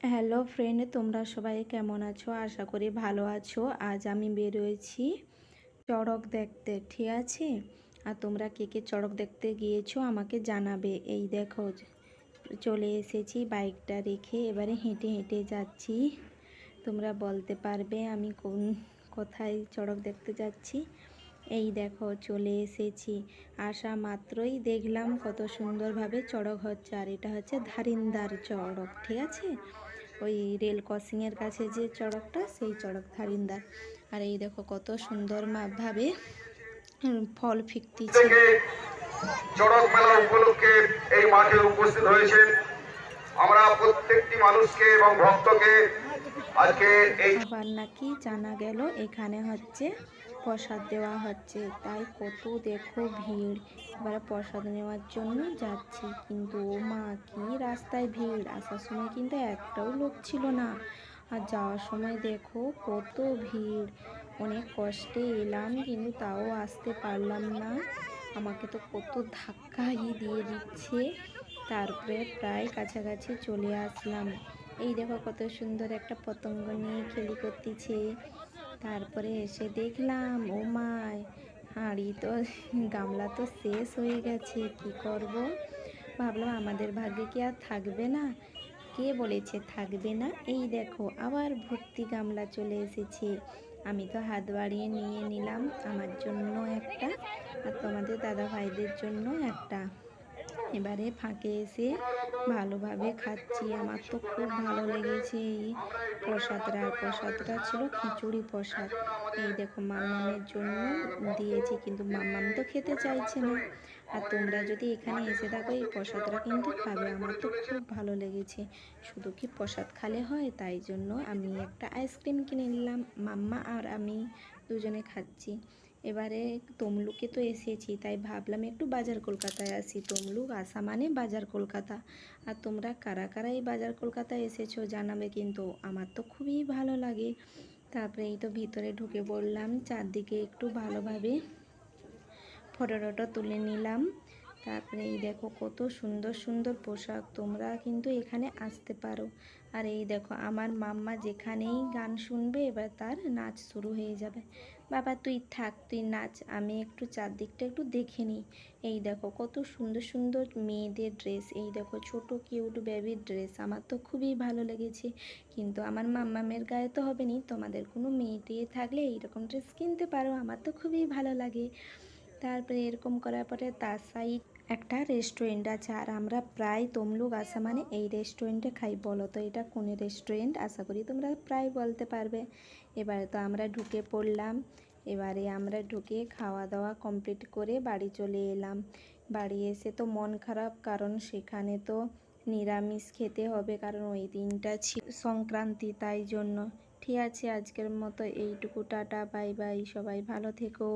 Hello friend তোমরা সবাই কেমন আছো? আশা করি ভালো আছো। আজ আমি বেরোয়েছি চড়ক দেখতে, ঠিক আছে? আর তোমরা কে কে চড়ক দেখতে গিয়েছো আমাকে জানাবে। এই দেখো, চলে এসেছি বাইকটা রেখে। এবারে হেঁটে হেঁটে যাচ্ছি। তোমরা বলতে পারবে আমি কোন কোথায় চড়ক দেখতে যাচ্ছি। এই দেখো, চলে এসেছি। আসা মাত্রই দেখলাম কত সুন্দরভাবে চড়ক হচ্ছে। আর এটা হচ্ছে ধারিন্দার চড়ক, ঠিক আছে? ওই রেল ক্রসিংয়ের কাছে যে চড়কটা, সেই চড়ক ধারিন্দার। আর এই দেখো কত সুন্দর ভাবে ফল ফিকতিছে। চড়ক মেলা উপলক্ষে এই মাঠে উপস্থিত হয়েছেন। আমরা প্রত্যেকটি মানুষকে এবং ভক্তকে আবার নাকি জানা গেল, এখানে হচ্ছে প্রসাদ দেওয়া হচ্ছে। তাই কত দেখো ভিড়। এবারে প্রসাদ নেওয়ার জন্য যাচ্ছি। কিন্তু ও মা, কি রাস্তায় ভিড়? আসার সময় কিন্তু একটাও লোক ছিল না। আর যাওয়ার সময় দেখো কত ভিড়। অনেক কষ্টে এলাম, কিন্তু তাও আসতে পারলাম না। আমাকে তো কত ধাক্কাই দিয়ে দিচ্ছে। তারপরে প্রায় কাছাকাছি চলে আসলাম। এই দেখো কত সুন্দর একটা পতঙ্গ নিয়ে খেলি করতেছে। তারপরে এসে দেখলাম, ও মায় হাঁড়ি তো, গামলা তো শেষ হয়ে গেছে, কি করব? ভাবলাম আমাদের ভাগ্যে কি আর থাকবে না? কে বলেছে থাকবে না? এই দেখো, আবার ভর্তি গামলা চলে এসেছে। আমি তো হাত বাড়িয়ে নিয়ে নিলাম, আমার জন্য একটা, আর তোমাদের দাদা ভাইদের জন্য একটা। এবারে ফাঁকে এসে ভালোভাবে খাচ্ছি। আমার তো খুব ভালো লেগেছে এই প্রসাদটা। প্রসাদটা ছিল খিচুড়ি প্রসাদ। এই দেখো মাম্মামের জন্য দিয়েছি, কিন্তু মাম্মাম তো খেতে চাইছে না। আর তোমরা যদি এখানে এসে থাকো, এই প্রসাদটা কিন্তু খাবে। আমার তো খুব ভালো লেগেছে। শুধু কি প্রসাদ খালে হয়? তাই জন্য আমি একটা আইসক্রিম কিনে নিলাম। মাম্মা আর আমি দুজনে খাচ্ছি। এবারে তমলুকে তো এসেছি, তাই ভাবলাম একটু বাজার কলকাতায় আসি। তমলুক আসা মানে বাজার কলকাতা। আর তোমরা কারা কারা এই বাজার কলকাতায় এসেছ জানাবে কিন্তু আমার তো খুবই ভালো লাগে। তারপরে এই তো ভিতরে ঢুকে পড়লাম, চারদিকে একটু ভালোভাবে ফটো টটো তুলে নিলাম। তারপরে এই দেখো কত সুন্দর সুন্দর পোশাক, তোমরা কিন্তু এখানে আসতে পারো। আর এই দেখো আমার মাম্মা যেখানেই গান শুনবে এবার তার নাচ শুরু হয়ে যাবে। বাবা তুই থাক, তুই নাচ, আমি একটু চারদিকটা একটু দেখে নিই। এই দেখো কত সুন্দর সুন্দর মেয়েদের ড্রেস এই দেখো ছোট কিউট বেবির ড্রেস আমার তো খুবই ভালো লেগেছে। কিন্তু আমার মাম্মামের গায়ে তো হবে নি তোমাদের কোনো মেয়ে থাকলে এইরকম ড্রেস কিনতে পারো, আমার তো খুবই ভালো লাগে। তারপরে এরকম করার পরে তার সাইড একটা রেস্টুরেন্ট আছে। আর আমরা প্রায় তমলুক আসা মানে এই রেস্টুরেন্টে খাই, বলো তো এটা কোন রেস্টুরেন্ট আশা করি তোমরা প্রায় বলতে পারবে। এবারে তো আমরা ঢুকে পড়লাম। এবারে আমরা ঢুকে খাওয়া দাওয়া কমপ্লিট করে বাড়ি চলে এলাম। বাড়ি এসে তো মন খারাপ, কারণ সেখানে তো নিরামিষ খেতে হবে, কারণ ওই দিনটা ছিল সংক্রান্তি, তাই জন্য। ঠিক আছে, আজকের মতো এইটুকু, টাটা বাই বাই সবাই ভালো থেকো।